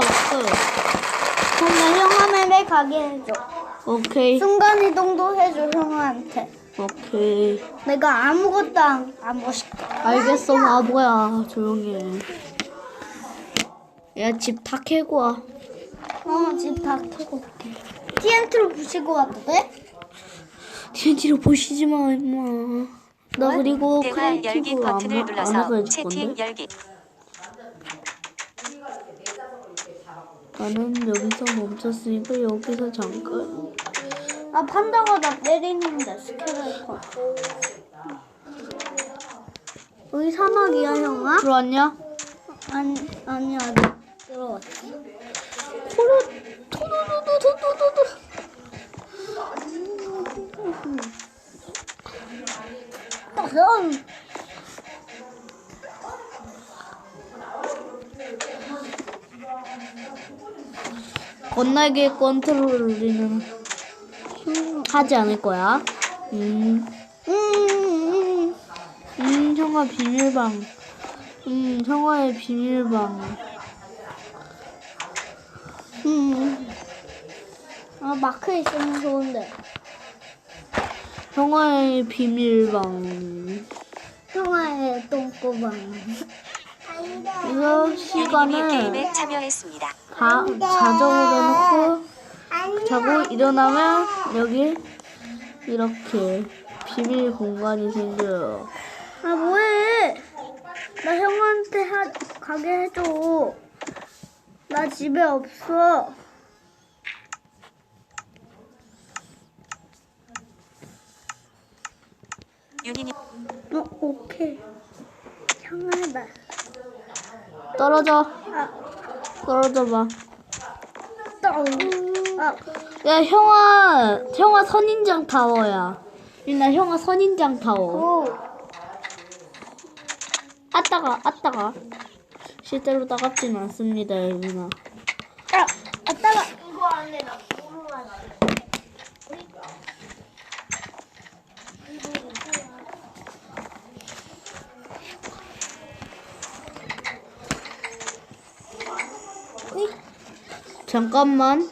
마크. 그럼 나 형아매를 가게 해줘. 오케이. 순간이동도 해줘, 형아한테. 오케이. 내가 아무것도 안, 안 멋있게. 알겠어, 바보야. 조용히 해. 야, 집 다 캐고 와. 어, 집 다 캐고 올게. TNT로 부시고 와도 돼? TNT로 보시지 마, 임마. 나 그리고 대화 열기 크리에이티브 안, 버튼을 안 눌러서 해줄 채팅 건데. 열기. 나는 여기서 멈췄으니까 여기서 잠깐. 아, 판다가 나 때리는데, 스케일터. 여기 사막이야, 형아? 들어왔냐? 아니, 아니, 아직 들어왔어. 토로, 토로도도도도도. 그 건날개 컨트롤을 우리는 하지 않을 거야. 음, 음, 음, 형아 비밀방. 음, 형아의 비밀방. 음. 아, 마크 있으면 좋은데. 형아의 비밀방. 형아의 똥꼬방. 이거 시간을 게임에 참여했습니다. 다 자정으로 해놓고 자고 일어나면 여기 이렇게 비밀 공간이 생겨요. 아, 뭐해? 나 형한테 하, 가게 해줘. 나 집에 없어. 유니님 어, 오케이. 형아, 나. 떨어져, 아, 떨어져 봐. 떠. 아, 야 형아, 형아 선인장 타워야. 유나 형아 선인장 타워. 오. 아따가, 아따가. 실제로 따갑진 않습니다, 유나. 아, 아따가. 이거 안에 나 잠깐만.